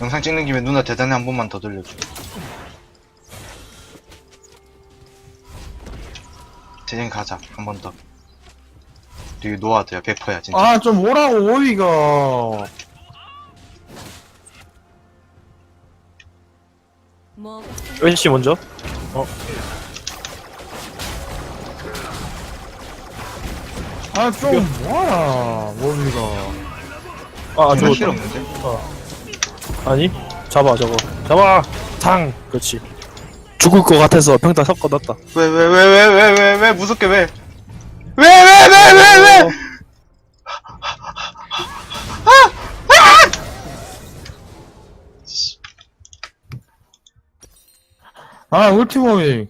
영상 찍는 김에 누나 대단히 한 번만 더 들려줘. 대전 가자 한 번 더. 되게 노아드야 100%야 진짜. 아, 좀 오라고, 오이가. 뭐 웬씨 먼저? 아, 좀 뭐하나, 오이가. 아, 아, 저거 힐 없는데? 아니? 잡아, 저거. 잡아! 탕! 그렇지. 죽을 것 같아서 평타 섞어놨다. 왜 왜 왜 왜 왜 왜 왜 무섭게 왜? 왜 왜 왜 왜 왜? 아, 울티모이.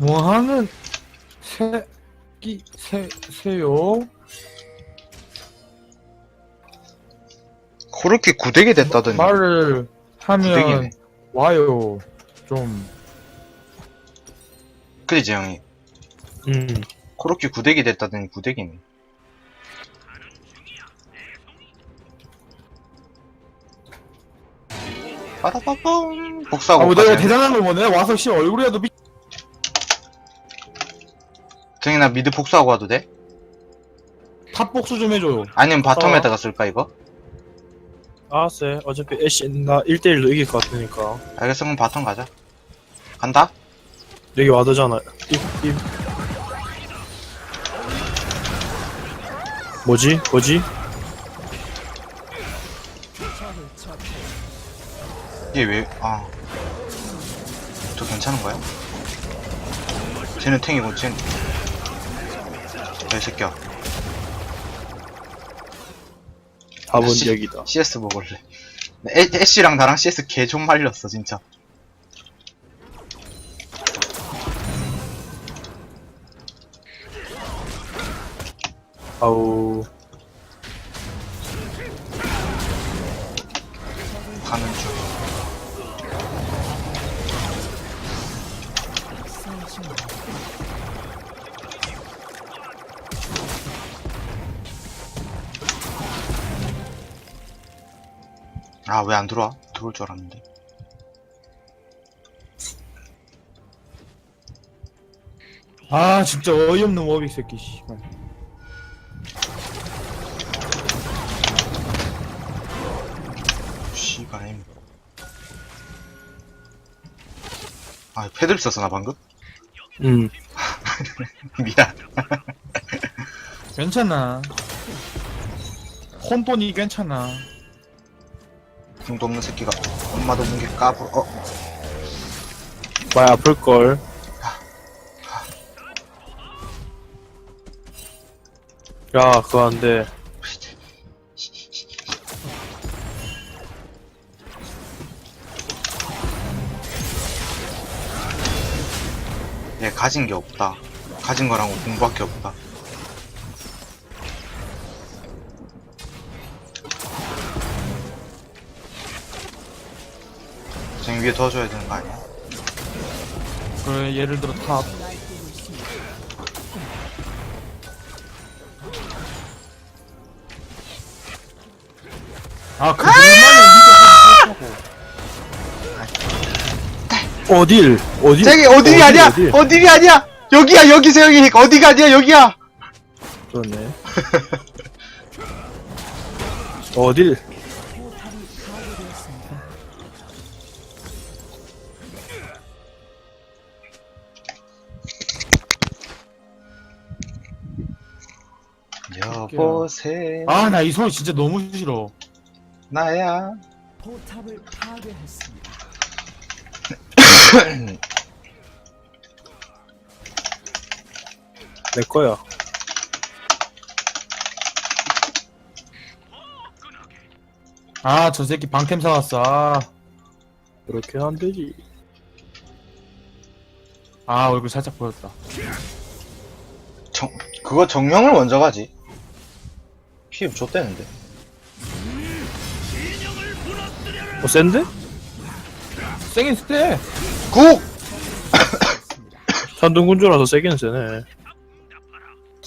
뭐 하는, 새, 끼, 새, 새요? 그렇게 구대기 됐다더니 말을 하면 구대기네. 와요. 좀. 그지 재영이. 음. 그렇게 구대기 됐다더니 구대기네. 빠라빠밤 아, 복사하고 뭐 내가 가자. 대단한 걸 보네? 와서 씨 얼굴이라도 비, 정이 나 미드 복수하고 와도 돼? 탑복수 좀 해줘요. 아니면 바텀에다가 쓸까 이거? 알았어. 어차피 애쉬, 나 1대1로 이길 것 같으니까. 알겠어 그럼 바텀 가자 간다? 여기 와드잖아. 입, 입. 뭐지? 뭐지? 이게 왜.. 아.. 저 괜찮은 거야? 쟤는 탱이고 쟤는 야 새끼야 답은 씨. 여기다. CS 먹을래 애, 애쉬랑 나랑 CS 개 좀 말렸어 진짜 아우. 왜 안 들어와? 들어올 줄 알았는데. 아, 진짜 어이없는 워빅 새끼, 씨발. 씨발, 임. 아, 패드립 썼어, 나 방금? 음. 미안. 괜찮아. 혼돈이 괜찮아. 궁도 없는 새끼가 엄마도 없는 게 까불, 어, 많이 아플걸. 야, 그거 안 돼. 얘 가진 게 없다. 가진 거랑 공부밖에 없다. 쟤 위에 도와줘야 되는 거 아니야? 그래, 예를 들어 탑. 아, 니가 하고. 어딜? 어딜? 저기 어딜이 아니야! 어딜? 어딜이 아니야! 여기야 여기서 여기 어디가 아니야 여기야! 그렇네. 어딜? 보세 아, 나 이 소리 진짜 너무 싫어. 나야 포탑을 파괴했습니다. 내 거야. 아, 저 새끼 방템 사왔어. 아, 그렇게 안 되지. 아 얼굴 살짝 보였다. 정, 그거 정령을 먼저 가지 피해 줬대는데 어, 센데? 세긴 세. 국! 산둥군주라서 세긴 세네.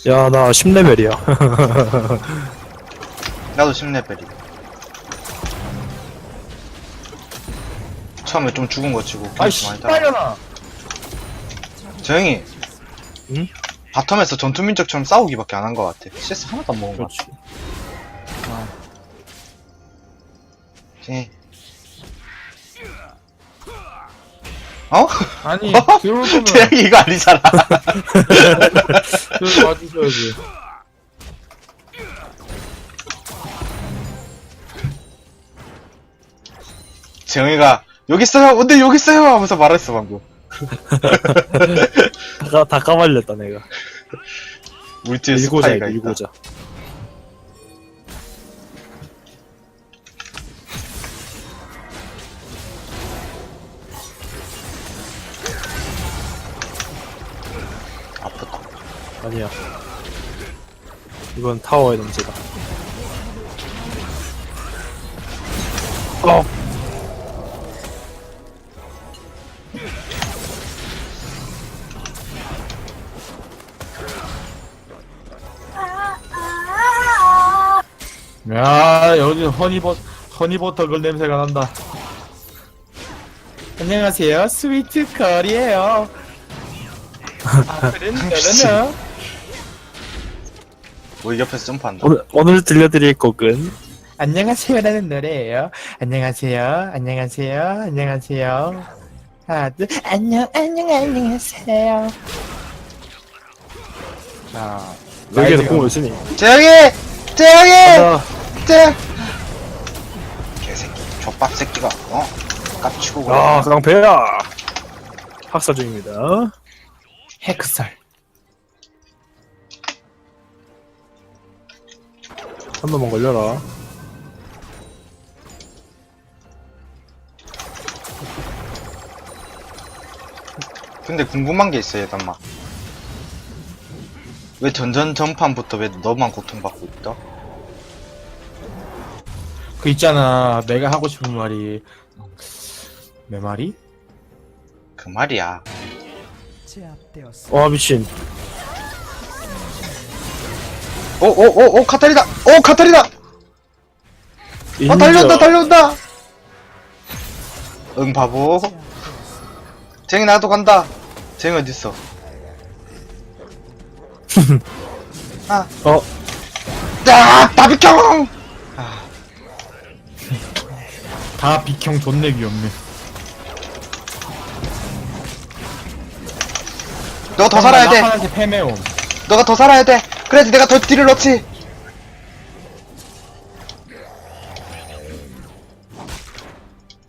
야, 나 10레벨이야. 나도 10레벨이 처음에 좀 죽은 거 치고 아이 경치 많이 따라. 씨발려나 저 형이 응? 바텀에서 전투민족처럼 싸우기밖에 안 한 것 같아. CS 하나도 안 먹은 것. 같아. 쟤. 어? 아니 들어올 거면 태양이 이거 아니잖아. 들어 와주셔야지 재영이가 여기 있어요. 근데 여기 있어요. 하면서 말했어 방금. 다, 까- 다 까발렸다, 내가. 우리 뒤에 밀고자, 스파이가 있다. 밀고자. 아프다. 아니야. 이건 타워의 넘치다. 어! 야 여기 허니버 허니버터글 냄새가 난다 안녕하세요 스위트 걸이에요 아 그런 거는 우리 옆에서 점프한다. 오늘, 오늘 들려드릴 곡은 안녕하세요라는 노래예요 안녕하세요 안녕하세요 안녕하세요 하나 둘 안녕 안녕 안녕하세요 자 여기에서 공을 쓰니. 재영이! 재영이! 간다. 재! 개새끼, 족밥 새끼가, 어? 깝치고 그래. 아, 깡패야! 학살 중입니다. 핵살 한 번만 걸려라. 근데 궁금한 게 있어, 얘단마. 왜 전전 전판부터 왜 너만 고통받고 있다? 그 있잖아 내가 하고 싶은 말이 내 말이? 그 말이야. 제압되었습니다. 와, 미친. 오, 오, 오, 오, 카타리다! 오, 카타리다! 어, 달려온다, 달려온다! 응, 바보. 쟁이 나도 간다. 쟁이 어딨어? 아, 어, 아, 바비큐! 아, 다 비형 존내 귀엽네 너가 더 살아야 돼. 나한테 패매옴 너가 더 살아야 돼. 그래야지 내가 더 딜을 넣지.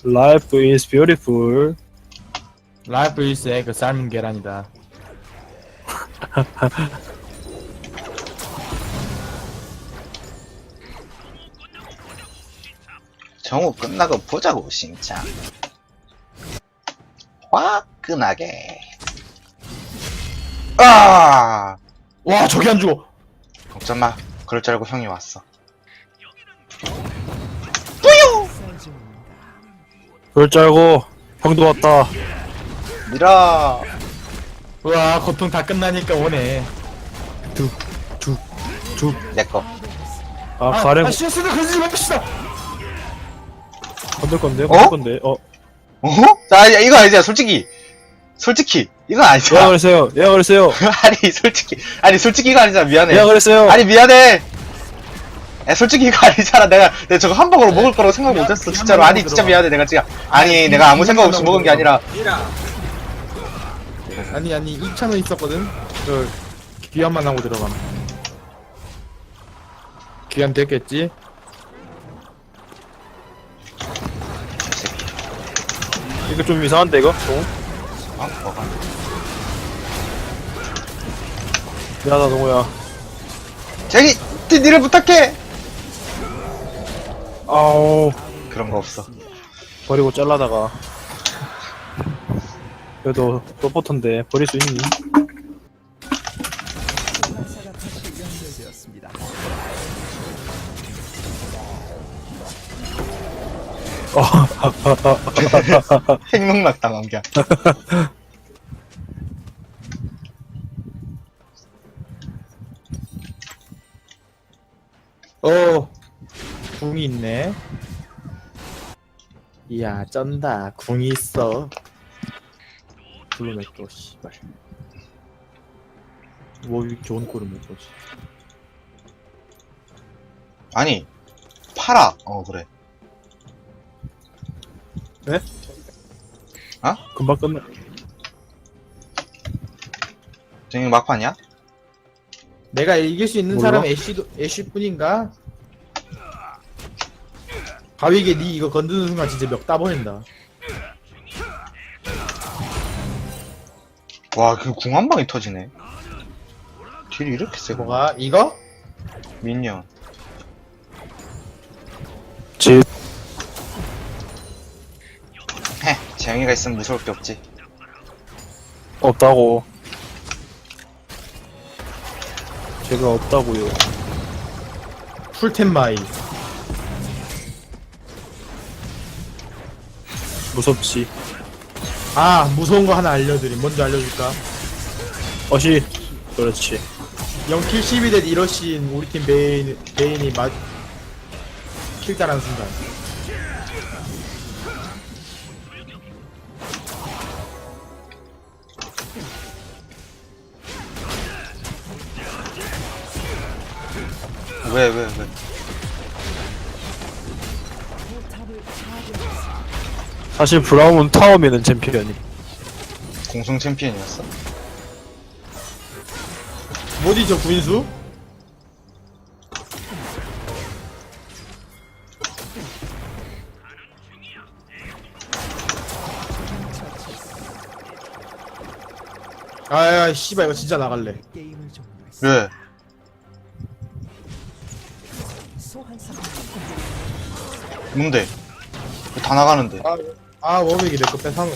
Life is beautiful. 라이프 일스의 그 삶은 계란이다 정우 끝나고 보자고, 진짜. 화끈하게. 아! 와 저기 안 죽어 걱정 마. 그럴 줄 알고 형이 왔어. 그럴 줄 알고, 형도 왔다. 밀어. 우와 고통 다 끝나니까 오네 내꺼. 아, 가령 아도 그러지 맙시다 건들 건데, 어? 건들 건데. 어, 어? 자, 야, 이거 아니잖아, 솔직히. 솔직히. 이건 아니잖아. 그랬어요. 얘가 그랬어요. 아니, 솔직히. 아니, 솔직히 이거 아니잖아. 미안해. 얘가 그랬어요. 아니, 미안해. 야, 솔직히 이거 아니잖아. 내가, 내가 저거 한 방으로 먹을 거라고 생각 야, 못했어. 야, 진짜로. 한 아니, 진짜. 미안해. 내가 지금. 아니, 내가 아무 생각 없이 먹은 게 아니라. 아니 아니 2차는 있었거든 저 귀환만 하고 들어가면 귀환 됐겠지? 이거 좀 이상한데, 이거? 어? 어? 뭐가? 미안하다, 동호야. 쟁이! 니- 니를 부탁해! 아우. 그런 거 없어. 버리고 잘라다가. 그래도, 로버터인데, 버릴 수 있니? 사 행동락 당한 게. 어 궁이 있네. 이야 쩐다. 궁이 있어. 또 씨발. 뭐 좋은 꼴을 못 보지? 아니 팔아. 어 그래 금방 끝나. 쟤 막판이야? 내가 이길 수 있는 몰라? 사람은 애쉬도 애쉬뿐인가? 가위게 니 이거 건드는 순간 진짜 멱 따버린다 와 그 궁 한 방에 터지네 딜이 이렇게 세고 뭐가 이거? 민년 집. 헤 재영이가 있으면 무서울 게 없지 없다고. 제가 없다고요. 풀템 마이 무섭지. 아 무서운 거 하나 알려드림 뭔지 알려줄까? 어시. 그렇지. 0킬 12대 이러신 우리 팀 베인, 베인이 맞 킬달하는 순간 왜 왜 왜, 사실 브라운 타워면은 챔피언이. 공성 챔피언이었어 뭐지 저 구인수? 아야 씨발 이거 진짜 나갈래. 왜 뭔데 왜다 나가는데 아, 아 워백이 내거 뺏어먹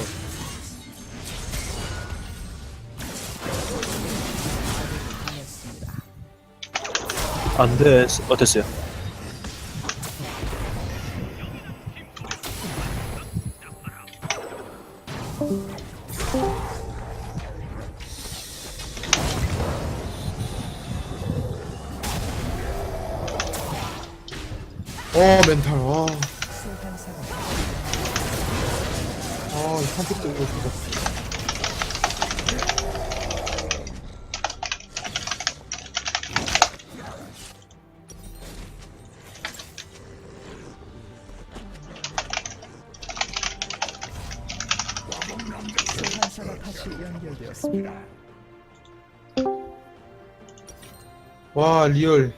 당했습니다. 안 돼. 어땠어요? 어 멘탈 소환사가 다시 연결되었습니다. 와, 리얼.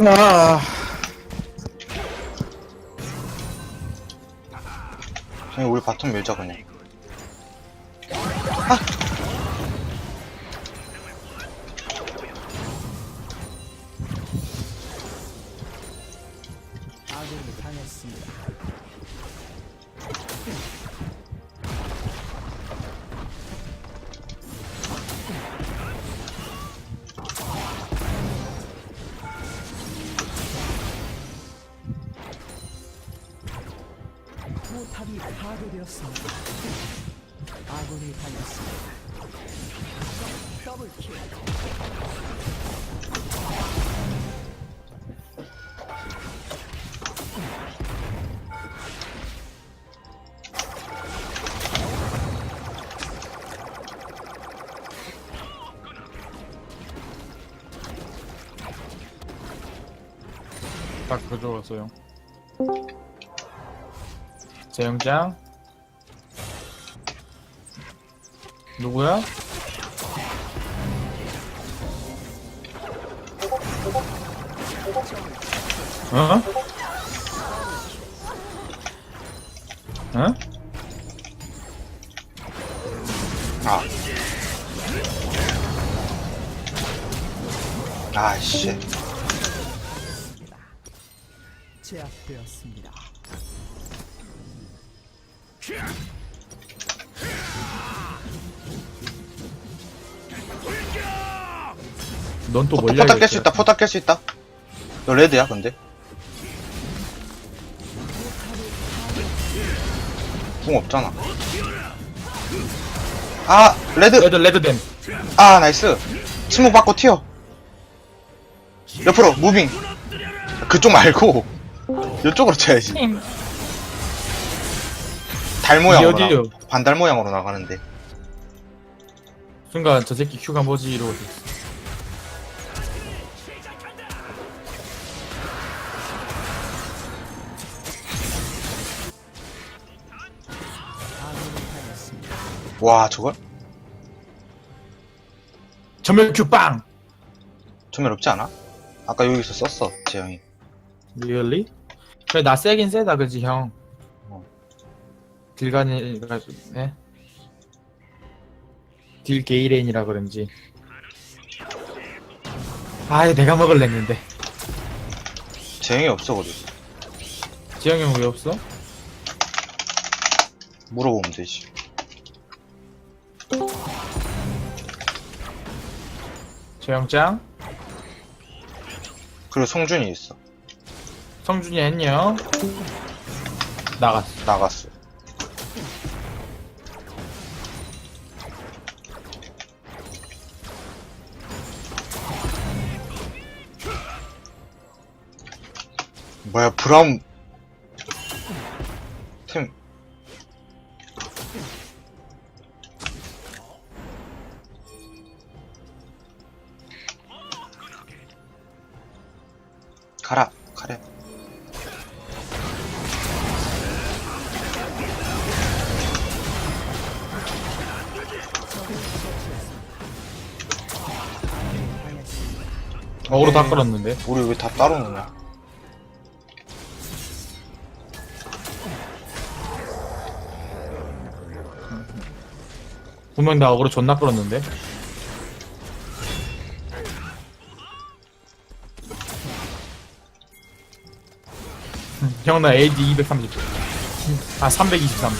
아, 그냥 우리 바텀 밀자 그냥. 아 포탑이 파괴되었습니다. 아군이 당했습니다. 더블킬. 딱 적었어요. 재영장. 누구야? 어? 어? 아. 아, 씨. 제압되었습니다. 넌또 포- 몰려. 포탑 깰 수 있다, 포탑 깰 수 있다. 너 레드야, 근데? 궁 없잖아. 아, 레드! 레드 레드댐. 아, 나이스. 침묵 받고 튀어. 옆으로, 무빙. 그쪽 말고, 이쪽으로 쳐야지. 달 모양으로. 이게 어디요? 나, 반달 모양으로 나가는데. 순간 저 새끼 큐가 뭐지 이러고 당했습니다. 와, 저걸? 전멸 큐 빵. 전멸 없지 않아? 아까 여기서 썼어, 재영이. 리얼리? 그래 나 세긴 세다 그지 형. 어. 딜간이가 네? 딜 게이레인이라 그런지. 아 내가 먹을랬는데. 재영이 없어, 그래. 지영이 형왜 없어? 물어보면 되지. 재영짱? 그리고 성준이 있어. 성준이 안녕. 나갔어. 나갔어. 뭐야, 브라운. 템. 가라, 가래. 어그로 다 끌었는데. 우리 왜 다 따로 노냐? 분명 나 어그로 존나 끌었는데. 형 나 AD 230. 아 323.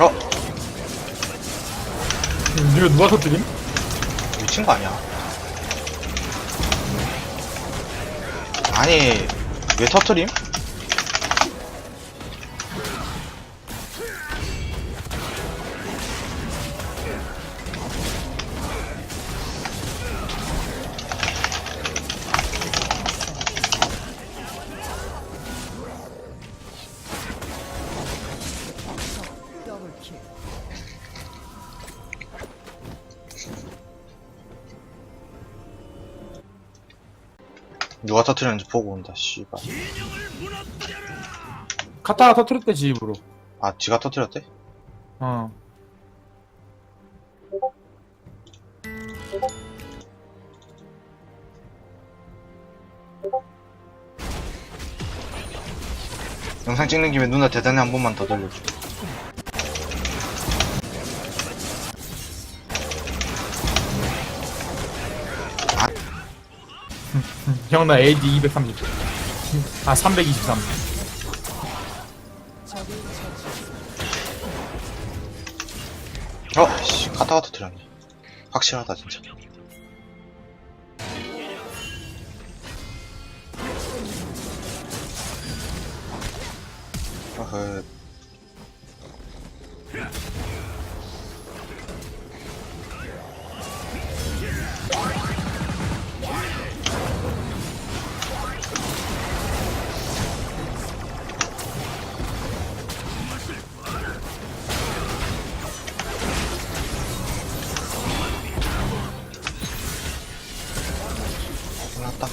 어? 음, 이거 누가 터뜨림? 미친 거 아니야? 아니, 왜 터트림? 터트렸는지 보고 온다, 씨발. 카타가 터뜨렸대 집으로. 아, 지가 터트렸대? 어. 영상 찍는 김에 누나 대단히 한 번만 더 돌려줘. 형 나 AD 230. 아 323. 적을 처치했습니다. 어, 씨, 카타가 터트렸네. 확실하다, 진짜. 어허. 났다.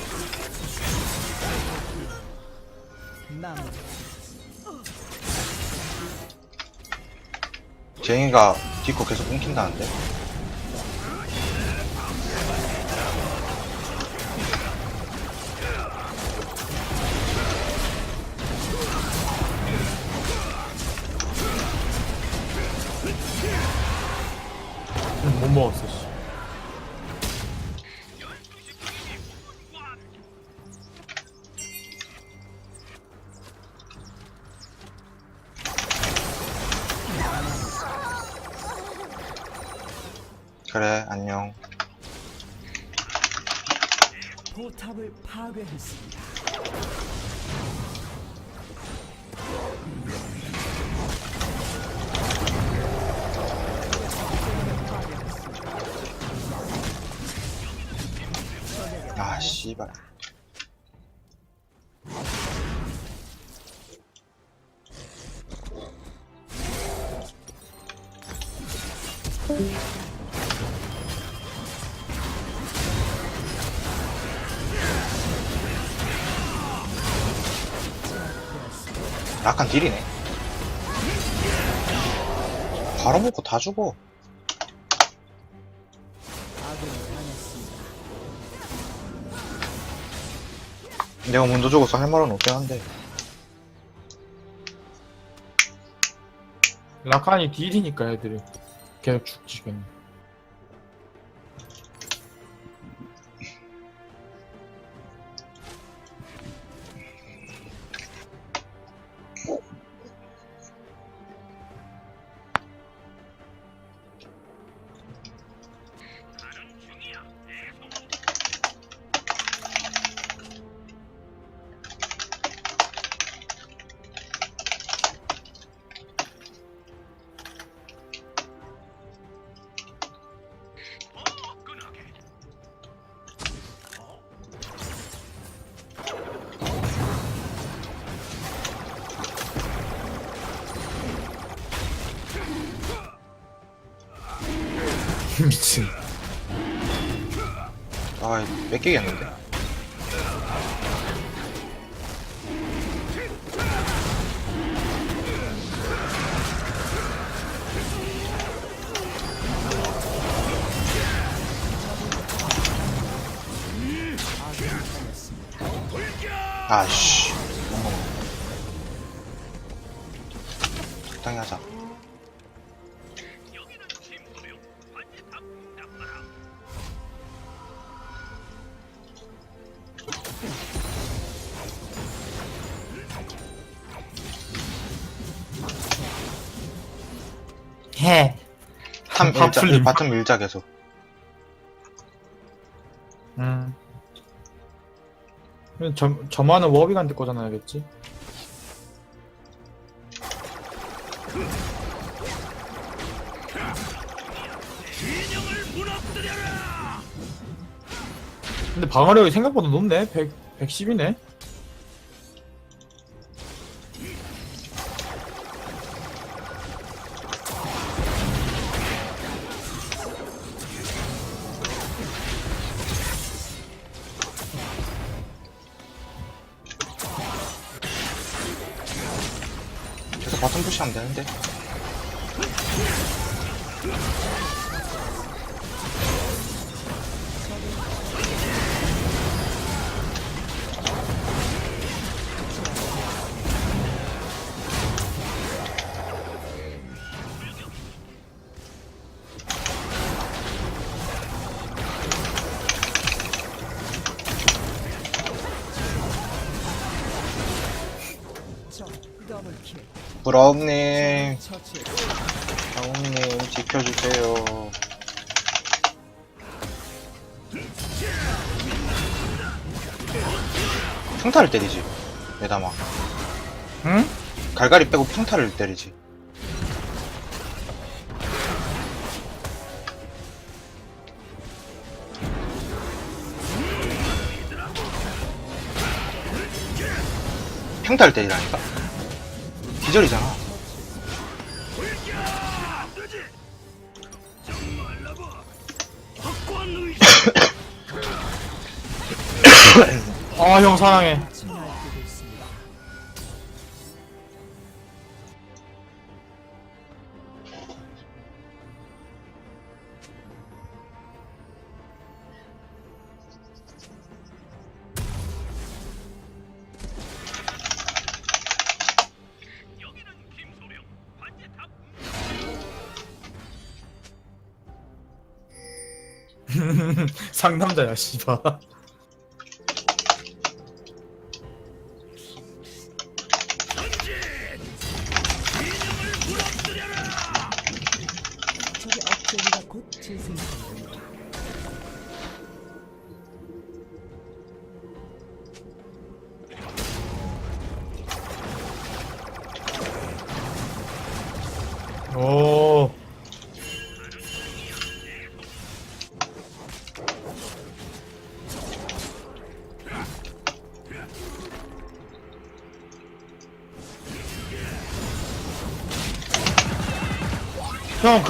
쟁이가 디코 계속 끊긴다는데? 씨발. 약간 딜이네. 바로 먹고 다 죽어. 내가 먼저 죽어서 할 말은 없긴 한데. 라칸이 딜이니까 애들이 계속 죽지 그냥 미친 아, 이거 뺏기겠는데? 아씨. 적당히 하자. 탐다 일자, 풀림. 바텀 일자 계속. 음. 저, 저만은 워비간테 꽂아놔야겠지 근데 방어력이 생각보다 높네 100, 110이네 푸시하면 되는데. 브라움님. 브라움님, 지켜주세요. 평타를 때리지. 매다마. 응? 갈갈이 빼고 평타를 때리지. 평타를 때리라니까? 기절이잖아. 아 형 사랑해 상남자야 씨발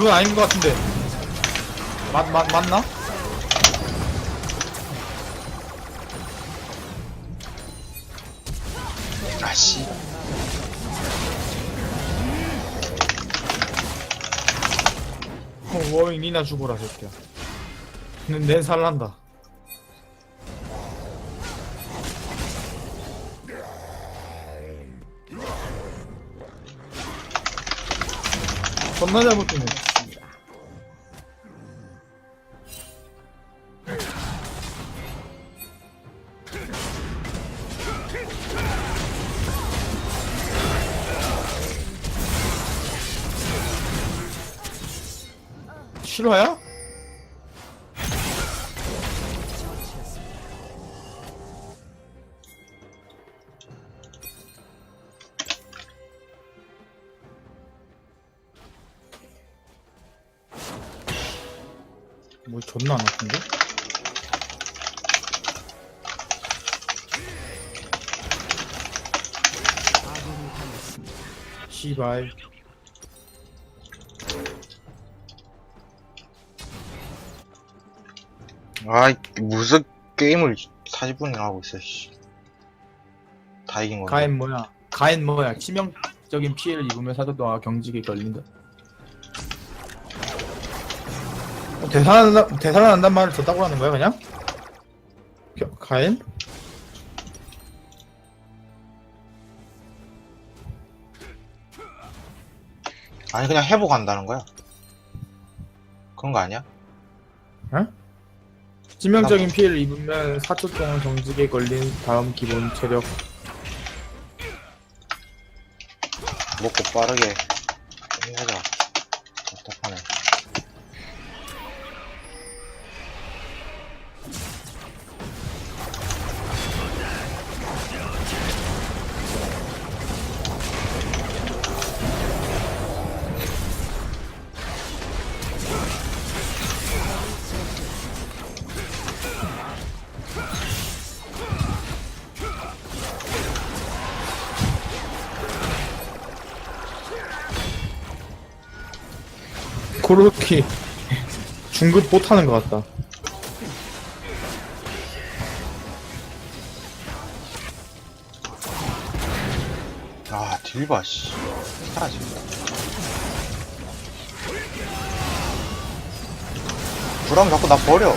그건 아닌 것 같은데. 맞, 맞, 맞나? 아씨. 어, 워잉, 니나 죽어라, 새끼야. 내 살란다. 겁나 잘못했네. 실화야? 뭐 존나 안 아픈데? 씨발 아이, 무슨 게임을 40분이나 하고 있어, 씨. 다 이긴 건데. 가인 뭐야 가인 뭐야 치명적인 피해를 입으면 사도 동안 경직에 걸린다 어, 되살아난다, 되살아난단 말을 줬다고 하는 거야 그냥? 겨- 가인? 아니, 그냥 회복한다는 거야. 그런 거 아니야? 치명적인 피해를 입으면 4초 동안 경직에 걸린 다음 기본 체력 먹고 빠르게 끝내자. 답답하네. 그렇게 중급 못하는 것 같다 아, 딜봐, 씨. 사라진다. 불하면 자꾸 나 버려.